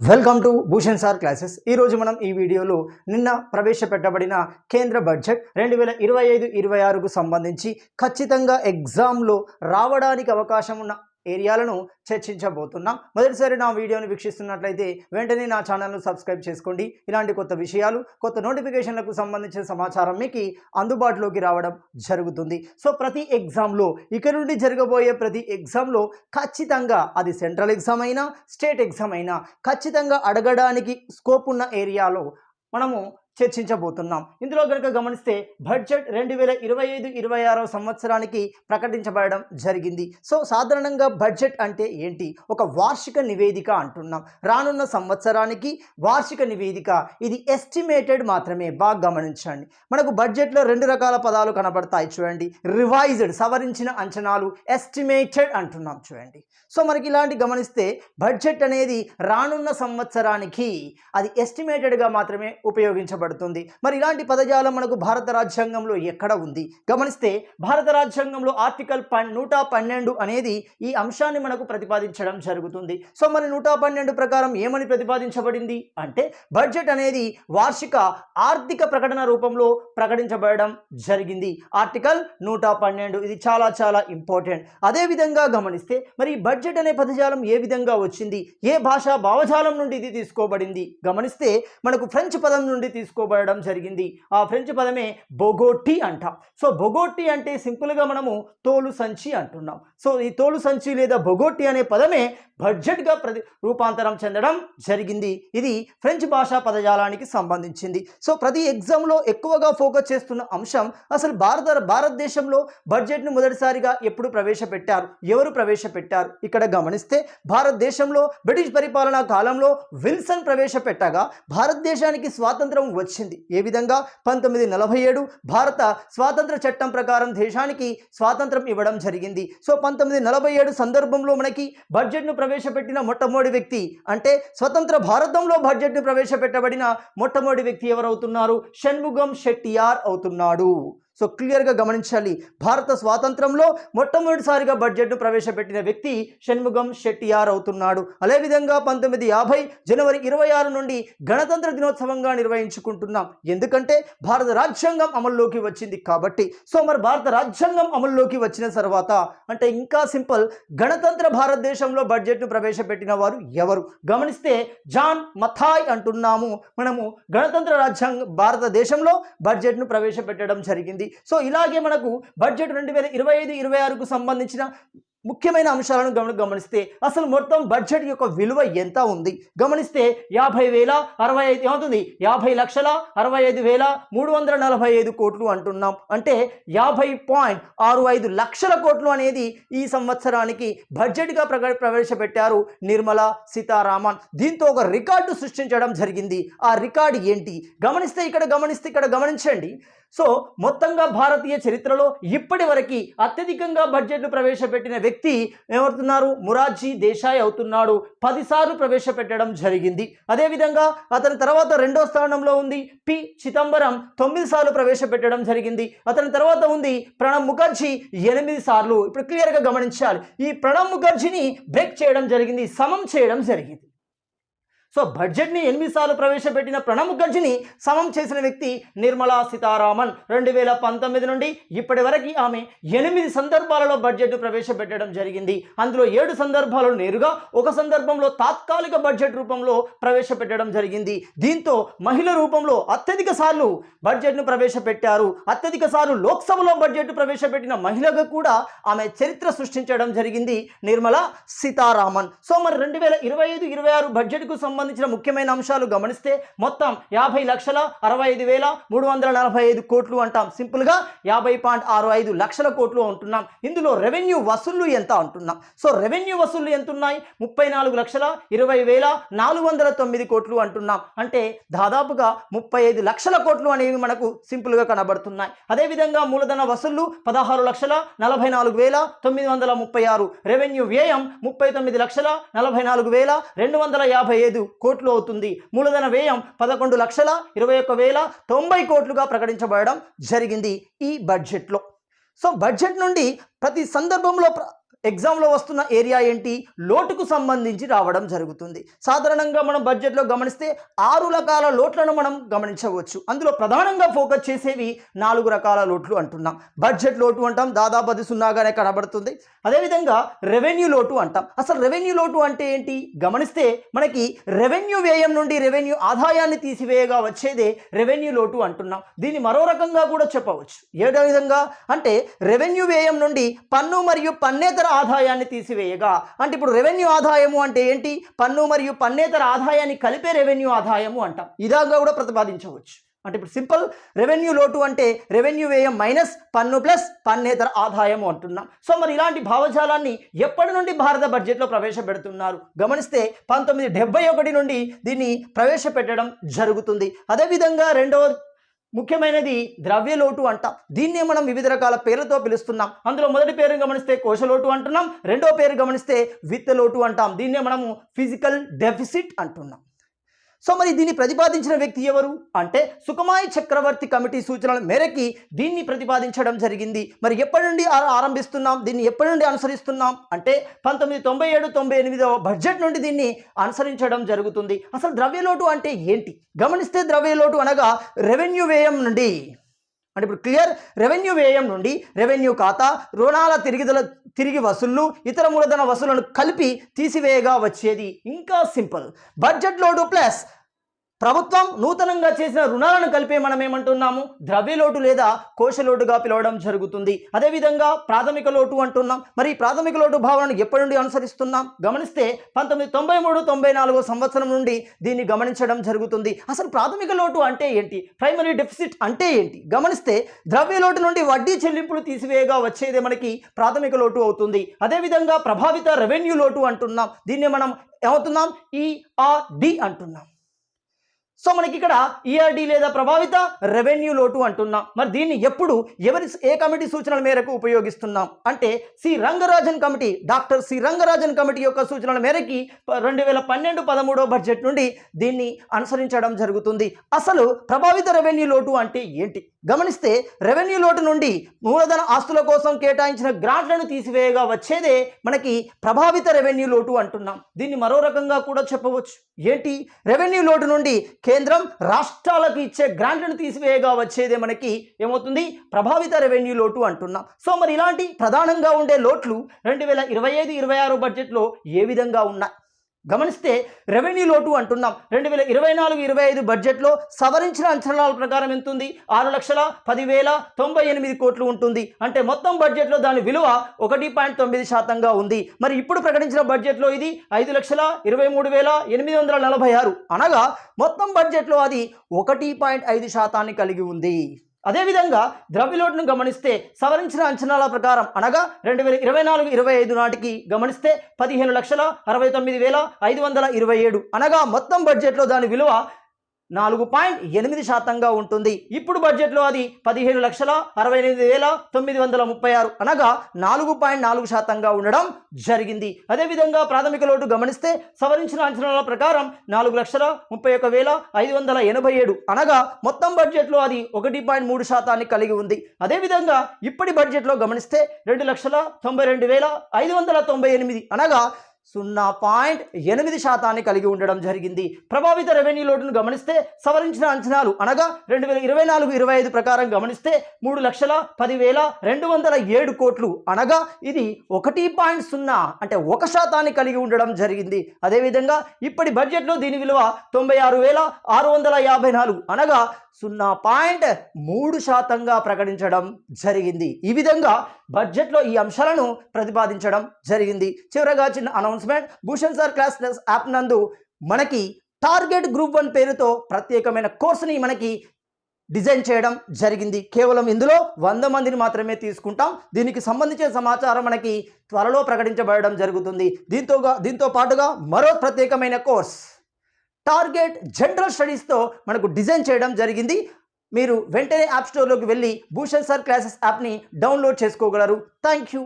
Welcome to Bhushan sir classes ఈరోజు మనం ఈ వీడియోలో నిన్న ప్రవేశపెట్టబడిన కేంద్ర బడ్జెట్ రెండు వేల ఇరవై ఐదు ఇరవై ఆరుకు సంబంధించి ఖచ్చితంగా ఎగ్జామ్లో రావడానికి అవకాశం ఉన్న ఏరియాలను చర్చించబోతున్నాం. మొదటిసారి నా వీడియోని వీక్షిస్తున్నట్లయితే వెంటనే నా ఛానల్ను సబ్స్క్రైబ్ చేసుకోండి. ఇలాంటి కొత్త విషయాలు కొత్త నోటిఫికేషన్లకు సంబంధించిన సమాచారం మీకు అందుబాటులోకి రావడం జరుగుతుంది. సో ప్రతి ఎగ్జామ్లో ఇక నుండి జరగబోయే ప్రతి ఎగ్జామ్లో ఖచ్చితంగా అది సెంట్రల్ ఎగ్జామ్ అయినా స్టేట్ ఎగ్జామ్ అయినా ఖచ్చితంగా అడగడానికి స్కోప్ ఉన్న ఏరియాలో మనము చర్చించబోతున్నాం. ఇందులో కనుక గమనిస్తే బడ్జెట్ రెండు వేల ఇరవై ఐదు ఇరవై ఆరో సంవత్సరానికి ప్రకటించబడడం జరిగింది. సో సాధారణంగా బడ్జెట్ అంటే ఏంటి? ఒక వార్షిక నివేదిక అంటున్నాం. రానున్న సంవత్సరానికి వార్షిక నివేదిక. ఇది ఎస్టిమేటెడ్ మాత్రమే. బాగా గమనించండి. మనకు బడ్జెట్లో రెండు రకాల పదాలు కనబడతాయి చూడండి. రివైజ్డ్ సవరించిన అంచనాలు ఎస్టిమేటెడ్ అంటున్నాం చూడండి. సో మనకి ఇలాంటి గమనిస్తే బడ్జెట్ అనేది రానున్న సంవత్సరానికి అది ఎస్టిమేటెడ్గా మాత్రమే ఉపయోగించబడుతుంది. మరి ఇలాంటి పదజాలం మనకు భారత రాజ్యాంగంలో ఎక్కడ ఉంది? గమనిస్తే భారత రాజ్యాంగంలో ఆర్టికల్ పన్ నూట పన్నెండు అనేది ఈ అంశాన్ని మనకు ప్రతిపాదించడం జరుగుతుంది. సో మరి నూట పన్నెండు ప్రకారం ఏమని ప్రతిపాదించబడింది? అంటే బడ్జెట్ అనేది వార్షిక ఆర్థిక ప్రకటన రూపంలో ప్రకటించబడడం జరిగింది. ఆర్టికల్ నూట పన్నెండు ఇది చాలా చాలా ఇంపార్టెంట్. అదేవిధంగా గమనిస్తే మరి బడ్జెట్ అనే పదజాలం ఏ విధంగా వచ్చింది? ఏ భాషా భావజాలం నుండి ఇది తీసుకోబడింది? గమనిస్తే మనకు ఫ్రెంచ్ పదం నుండి తీసుకోబడడం జరిగింది. ఆ ఫ్రెంచ్ పదమే బొగోటి అంట. సో బొగోటి అంటే సింపుల్గా మనము తోలు సంచి అంటున్నాం. సో ఈ తోలు సంచి లేదా బొగోటి అనే పదమే బడ్జెట్గా ప్రతి రూపాంతరం చెందడం జరిగింది. ఇది ఫ్రెంచ్ భాషా పదజాలానికి సంబంధించింది. సో ప్రతి ఎగ్జామ్లో ఎక్కువగా ఫోకస్ చేస్తున్న అంశం అసలు భారత భారతదేశంలో బడ్జెట్ను మొదటిసారిగా ఎప్పుడు ప్రవేశపెట్టారు? ఎవరు ప్రవేశపెట్టారు? ఇక్కడ గమనిస్తే భారతదేశంలో బ్రిటిష్ పరిపాలనా కాలంలో విల్సన్ ప్రవేశపెట్టగా భారతదేశానికి స్వాతంత్రం వచ్చింది. ఏ విధంగా? పంతొమ్మిది నలభై ఏడు భారత స్వాతంత్ర చట్టం ప్రకారం దేశానికి స్వాతంత్రం ఇవ్వడం జరిగింది. సో పంతొమ్మిది నలభై ఏడు సందర్భంలో మనకి బడ్జెట్ను ప్రవేశపెట్టిన మొట్టమొదటి వ్యక్తి అంటే స్వతంత్ర భారతంలో బడ్జెట్ను ప్రవేశపెట్టబడిన మొట్టమొదటి వ్యక్తి ఎవరవుతున్నారు? షణ్ముగం షెట్టియార్ అవుతున్నాడు. సో క్లియర్గా గమనించాలి. భారత స్వాతంత్రంలో మొట్టమొదటిసారిగా బడ్జెట్ను ప్రవేశపెట్టిన వ్యక్తి షణ్ముగం శెట్టియార్ అవుతున్నాడు. అదేవిధంగా పంతొమ్మిది యాభై జనవరి ఇరవై ఆరు నుండి గణతంత్ర దినోత్సవంగా నిర్వహించుకుంటున్నాం. ఎందుకంటే భారత రాజ్యాంగం అమల్లోకి వచ్చింది కాబట్టి. సో మరి భారత రాజ్యాంగం అమల్లోకి వచ్చిన తర్వాత అంటే ఇంకా సింపుల్ గణతంత్ర భారతదేశంలో బడ్జెట్ను ప్రవేశపెట్టిన వారు ఎవరు? గమనిస్తే జాన్ మథాయ్ అంటున్నాము. మనము గణతంత్ర రాజ్యాంగ భారతదేశంలో బడ్జెట్ను ప్రవేశపెట్టడం జరిగింది. సో ఇలాగే మనకు బడ్జెట్ రెండు వేల ఇరవై ఐదు ఇరవై ఆరుకు సంబంధించిన ముఖ్యమైన అంశాలను గమని గమనిస్తే అసలు మొత్తం బడ్జెట్ యొక్క విలువ ఎంత ఉంది? గమనిస్తే యాభై వేల అరవై ఐదు ఏమవుతుంది యాభై లక్షల అరవై ఐదు వేల మూడు వందల నలభై ఐదు కోట్లు అంటున్నాం. అంటే యాభై పాయింట్ ఆరు ఐదు లక్షల కోట్లు అనేది ఈ సంవత్సరానికి బడ్జెట్గా ప్రక ప్రవేశపెట్టారు నిర్మలా సీతారామన్. దీంతో ఒక రికార్డు సృష్టించడం జరిగింది. ఆ రికార్డు ఏంటి? గమనిస్తే ఇక్కడ గమనిస్తే ఇక్కడ గమనించండి. సో మొత్తంగా భారతీయ చరిత్రలో ఇప్పటి వరకు అత్యధికంగా బడ్జెట్ను ప్రవేశపెట్టిన వ్యక్తి ఏమవుతున్నారు? మురార్జీ దేశాయ్ అవుతున్నాడు. పదిసార్లు ప్రవేశపెట్టడం జరిగింది. అదేవిధంగా అతని తర్వాత రెండో స్థానంలో ఉంది పి. చిదంబరం. తొమ్మిది సార్లు ప్రవేశపెట్టడం జరిగింది. అతని తర్వాత ఉంది ప్రణబ్ ముఖర్జీ. ఎనిమిది సార్లు. ఇప్పుడు క్లియర్గా గమనించాలి. ఈ ప్రణబ్ ముఖర్జీని బ్రేక్ చేయడం జరిగింది. సమం చేయడం జరిగింది. సో బడ్జెట్ని ఎనిమిది సార్లు ప్రవేశపెట్టిన ప్రణబ్ ముఖర్జీని సమం చేసిన వ్యక్తి నిర్మలా సీతారామన్. రెండు వేల పంతొమ్మిది నుండి ఇప్పటి వరకు ఆమె ఎనిమిది సందర్భాలలో బడ్జెట్ను ప్రవేశపెట్టడం జరిగింది. అందులో ఏడు సందర్భాలు నేరుగా ఒక సందర్భంలో తాత్కాలిక బడ్జెట్ రూపంలో ప్రవేశపెట్టడం జరిగింది. దీంతో మహిళ రూపంలో అత్యధిక సార్లు బడ్జెట్ను ప్రవేశపెట్టారు. అత్యధిక సార్లు లోక్సభలో బడ్జెట్ ప్రవేశపెట్టిన మహిళగా కూడా ఆమె చరిత్ర సృష్టించడం జరిగింది నిర్మలా సీతారామన్. సో మరి రెండు వేల ఇరవై ఐదు ఇరవై ఆరు బడ్జెట్కు సంబంధించిన ముఖ్యమైన అంశాలు గమనిస్తే మొత్తం యాభై లక్షల అరవై ఐదు వేల మూడు వందల నలభై ఐదు కోట్లు అంటాం. సింపుల్గా యాభై పాయింట్ ఆరు ఐదు లక్షల కోట్లు అంటున్నాం. ఇందులో రెవెన్యూ వసూళ్ళు ఎంత అంటున్నాం. సో రెవెన్యూ వసూళ్ళు ఎంత ఉన్నాయి ముప్పై నాలుగు లక్షల ఇరవై వేల నాలుగు వందల తొమ్మిది కోట్లు అంటున్నాం. అంటే దాదాపుగా ముప్పై ఐదు లక్షల కోట్లు అనేవి మనకు సింపుల్గా కనబడుతున్నాయి. అదేవిధంగా మూలధన వసూళ్ళు పదహారు లక్షల నలభై నాలుగు వేల తొమ్మిది వందల ముప్పై ఆరు. రెవెన్యూ వ్యయం ముప్పై తొమ్మిది లక్షల నలభై నాలుగు వేల రెండు వందల యాభై ఐదు. కోట్లు అవుతుంది. మూలధన వ్యయం పదకొండు లక్షల ఇరవై ఒక్క వేల తొంభై కోట్లుగా ప్రకటించబడడం జరిగింది ఈ బడ్జెట్లో. సో బడ్జెట్ నుండి ప్రతి సందర్భంలో ఎగ్జామ్లో వస్తున్న ఏరియా ఏంటి? లోటుకు సంబంధించి రావడం జరుగుతుంది. సాధారణంగా మనం బడ్జెట్లో గమనిస్తే ఆరు రకాల లోట్లను మనం గమనించవచ్చు. అందులో ప్రధానంగా ఫోకస్ చేసేవి నాలుగు రకాల లోట్లు అంటున్నాం. బడ్జెట్ లోటు అంటాం దాదాపు అది సున్నాగానే కనబడుతుంది. అదేవిధంగా రెవెన్యూ లోటు అంటాం. అసలు రెవెన్యూ లోటు అంటే ఏంటి? గమనిస్తే మనకి రెవెన్యూ వ్యయం నుండి రెవెన్యూ ఆదాయాన్ని తీసివేయగా వచ్చేదే రెవెన్యూ లోటు అంటున్నాం. దీన్ని మరో రకంగా కూడా చెప్పవచ్చు. ఏదో విధంగా? అంటే రెవెన్యూ వ్యయం నుండి పన్ను మరియు పన్నేతర ఆదాయాన్ని తీసివేయగా. అంటే ఇప్పుడు రెవెన్యూ ఆదాయము అంటే ఏంటి? పన్ను మరియు పన్నేతర ఆదాయాన్ని కలిపే రెవెన్యూ ఆదాయము అంటాం. ఇదాగా కూడా ప్రతిపాదించవచ్చు. అంటే ఇప్పుడు సింపుల్ రెవెన్యూ లోటు అంటే రెవెన్యూ వ్యయం మైనస్ పన్ను ప్లస్ పన్నేతర ఆదాయము అంటున్నాం. సో మరి ఇలాంటి భావజాలాన్ని ఎప్పటి నుండి భారత బడ్జెట్లో ప్రవేశపెడుతున్నారు? గమనిస్తే పంతొమ్మిది డెబ్బై ఒకటి నుండి దీన్ని ప్రవేశపెట్టడం జరుగుతుంది. అదేవిధంగా రెండవ ముఖ్యమైనది ద్రవ్య లోటు అంటాం. దీన్నే మనం వివిధ రకాల పేర్లతో పిలుస్తున్నాం. అందులో మొదటి పేరు గమనిస్తే కోశలోటు అంటున్నాం. రెండో పేరు గమనిస్తే విత్త లోటు అంటాం. దీన్నే మనము ఫిజికల్ డెఫిసిట్ అంటున్నాం. సో మరి దీన్ని ప్రతిపాదించిన వ్యక్తి ఎవరు? అంటే సుఖమాయి చక్రవర్తి కమిటీ సూచనల మేరకి దీన్ని ప్రతిపాదించడం జరిగింది. మరి ఎప్పటి నుండి ఆరంభిస్తున్నాం? దీన్ని ఎప్పటి నుండి అనుసరిస్తున్నాం? అంటే పంతొమ్మిది తొంభై ఏడు తొంభై ఎనిమిదవ బడ్జెట్ నుండి దీన్ని అనుసరించడం జరుగుతుంది. అసలు ద్రవ్యలోటు అంటే ఏంటి? గమనిస్తే ద్రవ్యలోటు అనగా రెవెన్యూ వ్యయం నుండి. అంటే ఇప్పుడు క్లియర్ రెవెన్యూ వ్యయం నుండి రెవెన్యూ ఖాతా రుణాల తిరిగిదల తిరిగి వసూళ్ళు ఇతర మూలధన వసూళ్ళను కలిపి తీసివేయగా వచ్చేది. ఇంకా సింపుల్. బడ్జెట్ లోడు ప్లస్ ప్రభుత్వం నూతనంగా చేసిన రుణాలను కలిపే మనం ఏమంటున్నాము ద్రవ్య లోటు లేదా కోశ లోటుగా పిలవడం జరుగుతుంది. అదేవిధంగా ప్రాథమిక లోటు అంటున్నాం. మరి ప్రాథమిక లోటు భావనను ఎప్పటి నుండి అనుసరిస్తున్నాం? గమనిస్తే పంతొమ్మిది తొంభై మూడు తొంభై నాలుగో సంవత్సరం నుండి దీన్ని గమనించడం జరుగుతుంది. అసలు ప్రాథమిక లోటు అంటే ఏంటి? ప్రైమరీ డెఫిసిట్ అంటే ఏంటి? గమనిస్తే ద్రవ్య లోటు నుండి వడ్డీ చెల్లింపులు తీసివేయగా వచ్చేది మనకి ప్రాథమిక లోటు అవుతుంది. అదేవిధంగా ప్రభావిత రెవెన్యూ లోటు అంటున్నాం. దీన్ని మనం ఏమవుతున్నాం? ఈఆర్డి అంటున్నాం. సో మనకి ఇక్కడ ఈఆర్డి లేదా ప్రభావిత రెవెన్యూ లోటు అంటున్నాం. మరి దీన్ని ఎప్పుడు ఎవరి ఏ కమిటీ సూచనల మేరకు ఉపయోగిస్తున్నాం? అంటే C Rangarajan committee doctor C Rangarajan committee యొక్క సూచనల మేరకి రెండు వేల పన్నెండు పదమూడో బడ్జెట్ నుండి దీన్ని అనుసరించడం జరుగుతుంది. అసలు ప్రభావిత రెవెన్యూ లోటు అంటే ఏంటి? గమనిస్తే రెవెన్యూ లోటు నుండి మూలధన ఆస్తుల కోసం కేటాయించిన గ్రాంట్లను తీసివేయగా వచ్చేదే మనకి ప్రభావిత రెవెన్యూ లోటు అంటున్నాం. దీన్ని మరో రకంగా కూడా చెప్పవచ్చు. ఏంటి? రెవెన్యూ లోటు నుండి కేంద్రం రాష్ట్రాలకు ఇచ్చే గ్రాంట్లను తీసివేయగా వచ్చేదే మనకి ఏమవుతుంది? ప్రభావిత రెవెన్యూ లోటు అంటున్నాం. సో మరి ఇలాంటి ప్రధానంగా ఉండే లోట్లు రెండు వేల ఇరవై ఐదు ఇరవై ఆరు బడ్జెట్లో ఏ విధంగా ఉన్నాయి? గమనిస్తే రెవెన్యూ లోటు అంటున్నాం. రెండు వేల ఇరవై నాలుగు ఇరవై ఐదు బడ్జెట్లో సవరించిన అంచనాల ప్రకారం ఎంత ఉంది ఆరు లక్షల పదివేల తొంభై ఎనిమిది కోట్లు ఉంటుంది. అంటే మొత్తం బడ్జెట్లో దాని విలువ ఒకటి పాయింట్ తొమ్మిది శాతంగా ఉంది. మరి ఇప్పుడు ప్రకటించిన బడ్జెట్లో ఇది ఐదు లక్షల ఇరవై మూడు వేల ఎనిమిది వందల నలభై ఆరు. అనగా మొత్తం బడ్జెట్లో అది ఒకటి పాయింట్ ఐదు శాతాన్ని కలిగి ఉంది. అదేవిధంగా ద్రవ్యలోటును గమనిస్తే సవరించిన అంచనాల ప్రకారం అనగా రెండు వేల ఇరవై నాలుగు ఇరవై ఐదు నాటికి గమనిస్తే పదిహేను లక్షల అరవై తొమ్మిది వేల ఐదు వందల ఇరవై ఏడు. అనగా మొత్తం బడ్జెట్లో దాని విలువ నాలుగు పాయింట్ ఎనిమిది శాతంగా ఉంటుంది. ఇప్పుడు బడ్జెట్లో అది పదిహేను లక్షల అరవై ఎనిమిది వేల తొమ్మిది వందల ముప్పై ఆరు అనగా నాలుగు పాయింట్ నాలుగు శాతంగా ఉండడం జరిగింది. అదేవిధంగా ప్రాథమిక లోటు గమనిస్తే సవరించిన అంచనాల ప్రకారం నాలుగు లక్షల ముప్పై ఒక వేల ఐదు వందల ఎనభై ఏడు అనగా మొత్తం బడ్జెట్లో అది ఒకటి పాయింట్ మూడు శాతాన్ని కలిగి ఉంది. అదేవిధంగా ఇప్పటి బడ్జెట్లో గమనిస్తే రెండు లక్షల తొంభై రెండు వేల ఐదు వందల తొంభై ఎనిమిది అనగా సున్నా పాయింట్ ఎనిమిది శాతాన్ని కలిగి ఉండడం జరిగింది. ప్రభావిత రెవెన్యూ లోటును గమనిస్తే సవరించిన అంచనాలు అనగా రెండు వేల ఇరవై నాలుగు ఇరవై ఐదు ప్రకారం గమనిస్తే మూడు లక్షల పదివేల రెండు వందల ఏడు కోట్లు అనగా ఇది ఒకటి పాయింట్ సున్నా అంటే ఒక శాతాన్ని కలిగి ఉండడం జరిగింది. అదేవిధంగా ఇప్పటి బడ్జెట్లో దీని విలువ తొంభై ఆరు వేల ఆరు వందల యాభై నాలుగు అనగా సున్నా పాయింట్ మూడు శాతంగా ప్రకటించడం జరిగింది. ఈ విధంగా బడ్జెట్లో ఈ అంశాలను ప్రతిపాదించడం జరిగింది. చివరగా చిన్న announcement Bhushan sir class app నందు మనకి టార్గెట్ గ్రూప్ వన్ పేరుతో ప్రత్యేకమైన కోర్సుని మనకి డిజైన్ చేయడం జరిగింది. కేవలం ఇందులో వంద మందిని మాత్రమే తీసుకుంటాం. దీనికి సంబంధించిన సమాచారం మనకి త్వరలో ప్రకటించబడడం జరుగుతుంది. దీంతో దీంతో పాటుగా మరో ప్రత్యేకమైన కోర్స్ టార్గెట్ జనరల్ స్టడీస్తో మనకు డిజైన్ చేయడం జరిగింది. మీరు వెంటనే యాప్ స్టోర్లోకి వెళ్ళి భూషణ్ సార్ క్లాసెస్ యాప్ని డౌన్లోడ్ చేసుకోగలరు. Thank you.